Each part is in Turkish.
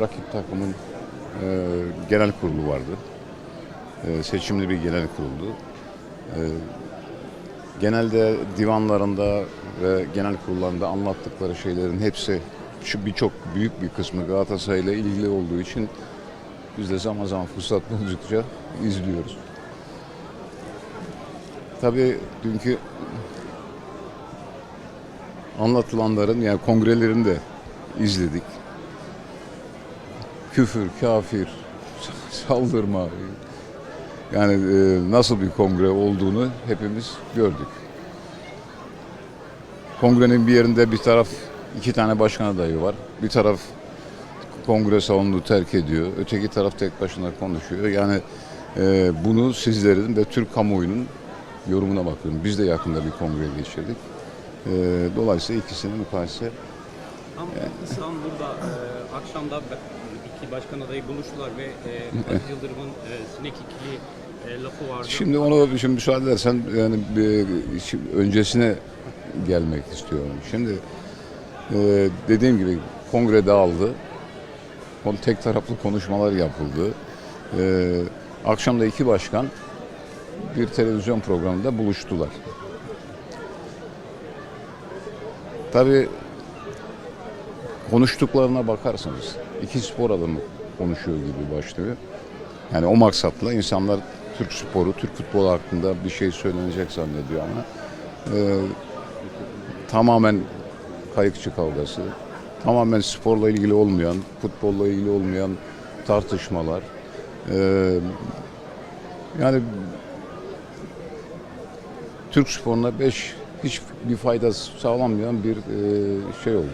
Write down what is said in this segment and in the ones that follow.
rakip takımın e, genel kurulu vardı. E, seçimli bir genel kuruldu. E, genelde divanlarında ve genel kurullarında anlattıkları şeylerin hepsi şu birçok büyük bir kısmı Galatasaray ile ilgili olduğu için biz de zaman zaman fırsat buldukça izliyoruz. Tabii dünkü anlatılanların yani kongrelerini de izledik. Küfür, kafir, saldırma yani e, nasıl bir kongre olduğunu hepimiz gördük. Kongrenin bir yerinde bir taraf iki tane başkan adayı var. Bir taraf kongre salonunu terk ediyor. Öteki taraf tek başına konuşuyor. Yani e, bunu sizlerin ve Türk kamuoyunun yorumuna bakıyorum. Biz de yakında bir kongre geçirdik. E, dolayısıyla ikisini mukayese Tam İstanbul'da e, akşamda iki başkan adayı buluştular ve e, Aziz Yıldırım'ın e, sinek ikili e, lafı vardı. Şimdi onu şimdi müsaade edersen yani bir, şimdi öncesine gelmek istiyorum. Şimdi e, dediğim gibi kongre dağıldı. Tek taraflı konuşmalar yapıldı. E, akşam da iki başkan bir televizyon programında buluştular. Tabii konuştuklarına bakarsanız iki spor adamı konuşuyor gibi başlıyor. Yani o maksatla insanlar Türk sporu, Türk futbolu hakkında bir şey söylenecek zannediyor ama e, tamamen kayıkçı kavgası, tamamen sporla ilgili olmayan, futbolla ilgili olmayan tartışmalar. e, yani Türk sporuna beş hiç bir fayda sağlanmayan bir e, şey oldu.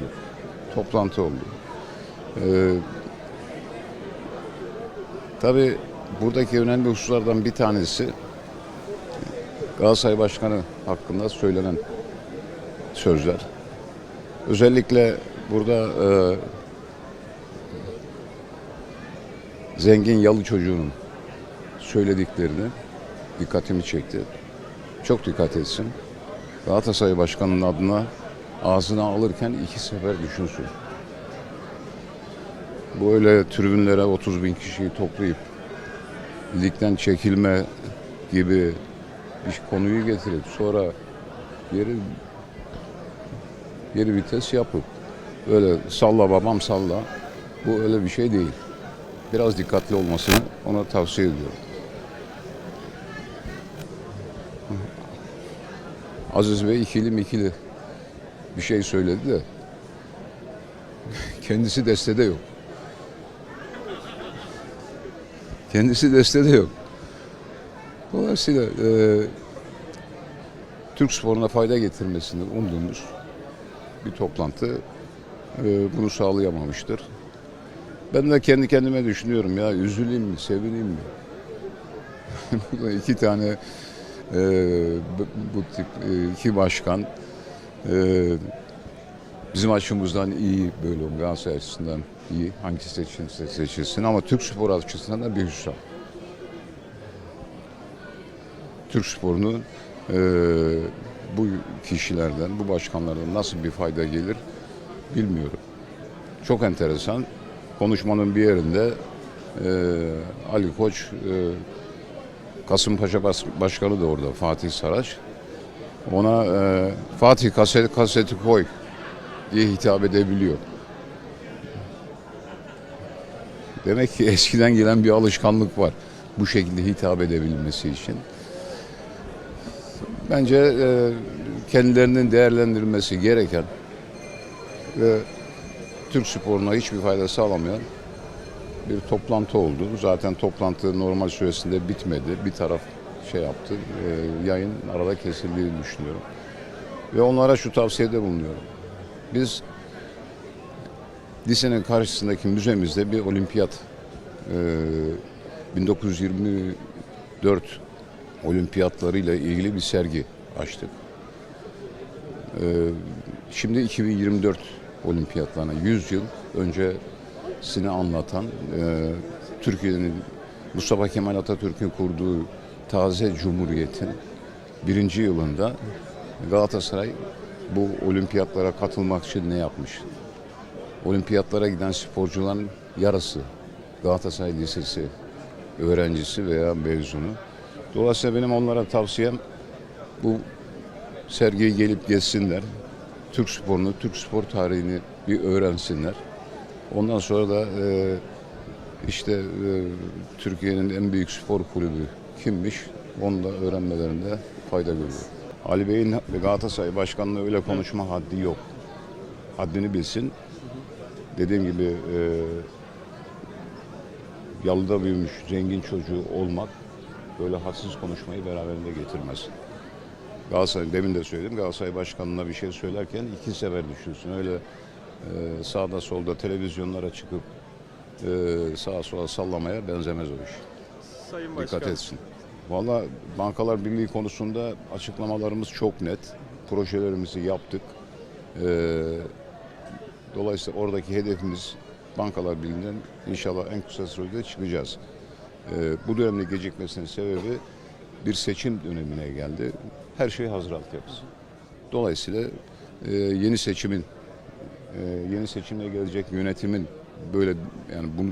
Toplantı oldu. E, Tabii buradaki önemli hususlardan bir tanesi Galatasaray Başkanı hakkında söylenen sözler. Özellikle burada e, zengin yalı çocuğunun söylediklerini dikkatimi çekti. Çok dikkat etsin. Galatasaray Başkanı'nın adına ağzına alırken iki sefer düşünsün. Bu öyle tribünlere 30 bin kişiyi toplayıp ligden çekilme gibi bir konuyu getirip sonra geri geri vites yapıp öyle salla babam salla bu öyle bir şey değil. Biraz dikkatli olmasını ona tavsiye ediyorum. Aziz Bey ikili mikili bir şey söyledi de kendisi destede yok. Kendisi destede yok. Dolayısıyla e, Türk sporuna fayda getirmesini umduğumuz bir toplantı e, bunu sağlayamamıştır. Ben de kendi kendime düşünüyorum ya üzüleyim mi, sevineyim mi? İki tane e, bu tip e, iki başkan e, bizim açımızdan iyi böyle Galatasaray açısından iyi. Hangisi seçilirse seçilsin ama Türk spor açısından da bir hüsran. Türk sporunu e, bu kişilerden, bu başkanlardan nasıl bir fayda gelir bilmiyorum. Çok enteresan. Konuşmanın bir yerinde e, Ali Koç, e, Kasımpaşa Başkanı da orada Fatih Saraç. Ona e, Fatih kaset, kaseti koy diye hitap edebiliyor. Demek ki eskiden gelen bir alışkanlık var bu şekilde hitap edebilmesi için. Bence e, kendilerinin değerlendirilmesi gereken ve Türk sporuna hiçbir fayda sağlamayan bir toplantı oldu. Zaten toplantı normal süresinde bitmedi. Bir taraf şey yaptı, e, yayın arada kesildiğini düşünüyorum. Ve onlara şu tavsiyede bulunuyorum. Biz lisenin karşısındaki müzemizde bir olimpiyat e, 1924 olimpiyatlarıyla ilgili bir sergi açtık. E, şimdi 2024 olimpiyatlarına 100 yıl öncesini anlatan e, Türkiye'nin Mustafa Kemal Atatürk'ün kurduğu taze cumhuriyetin birinci yılında Galatasaray bu olimpiyatlara katılmak için ne yapmış? olimpiyatlara giden sporcuların yarısı Galatasaray Lisesi öğrencisi veya mezunu. Dolayısıyla benim onlara tavsiyem bu sergiye gelip gezsinler. Türk sporunu, Türk spor tarihini bir öğrensinler. Ondan sonra da e, işte e, Türkiye'nin en büyük spor kulübü kimmiş onu da öğrenmelerinde fayda görüyor. Ali Bey'in Galatasaray Başkanlığı öyle konuşma haddi yok. Haddini bilsin. Dediğim gibi e, yalıda büyümüş zengin çocuğu olmak böyle hadsız konuşmayı beraberinde getirmez. Galatasaray demin de söyledim Galatasaray Başkanı'na bir şey söylerken iki sefer düşünsün. Öyle e, sağda solda televizyonlara çıkıp e, sağa sola sallamaya benzemez o iş. Sayın Dikkat etsin. Valla Bankalar Birliği konusunda açıklamalarımız çok net. Projelerimizi yaptık. Ee, dolayısıyla oradaki hedefimiz Bankalar Birliği'nden inşallah en kısa sürede çıkacağız. Ee, bu dönemde gecikmesinin sebebi bir seçim dönemine geldi. Her şey hazır altyapısı. Dolayısıyla e, yeni seçimin e, yeni seçimle gelecek yönetimin böyle yani bunu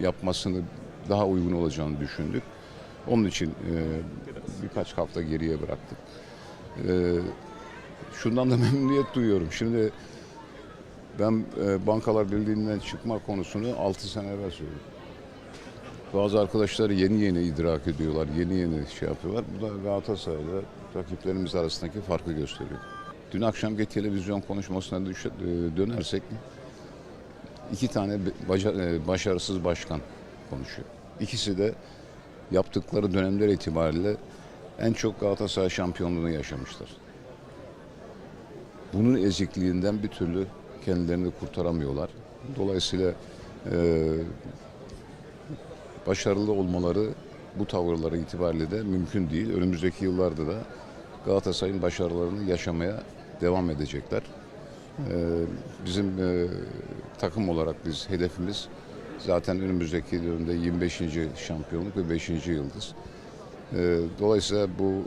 yapmasını daha uygun olacağını düşündük. Onun için e, birkaç hafta geriye bıraktık. E, şundan da memnuniyet duyuyorum. Şimdi ben e, Bankalar Birliği'nden çıkma konusunu 6 sene evvel söyledim. Bazı arkadaşlar yeni yeni idrak ediyorlar, yeni yeni şey yapıyorlar. Bu da Galatasaray'la rakiplerimiz arasındaki farkı gösteriyor. Dün akşamki televizyon konuşmasına düş- e, dönersek iki tane e, başarısız başkan konuşuyor. İkisi de yaptıkları dönemler itibariyle en çok Galatasaray şampiyonluğunu yaşamışlar. Bunun ezikliğinden bir türlü kendilerini kurtaramıyorlar. Dolayısıyla e, başarılı olmaları bu tavırları itibariyle de mümkün değil. Önümüzdeki yıllarda da Galatasaray'ın başarılarını yaşamaya devam edecekler. Ee, bizim e, takım olarak biz hedefimiz zaten önümüzdeki dönemde 25. şampiyonluk ve 5. yıldız. Ee, dolayısıyla bu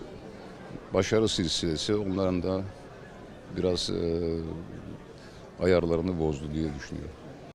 başarı silsilesi onların da biraz e, ayarlarını bozdu diye düşünüyorum.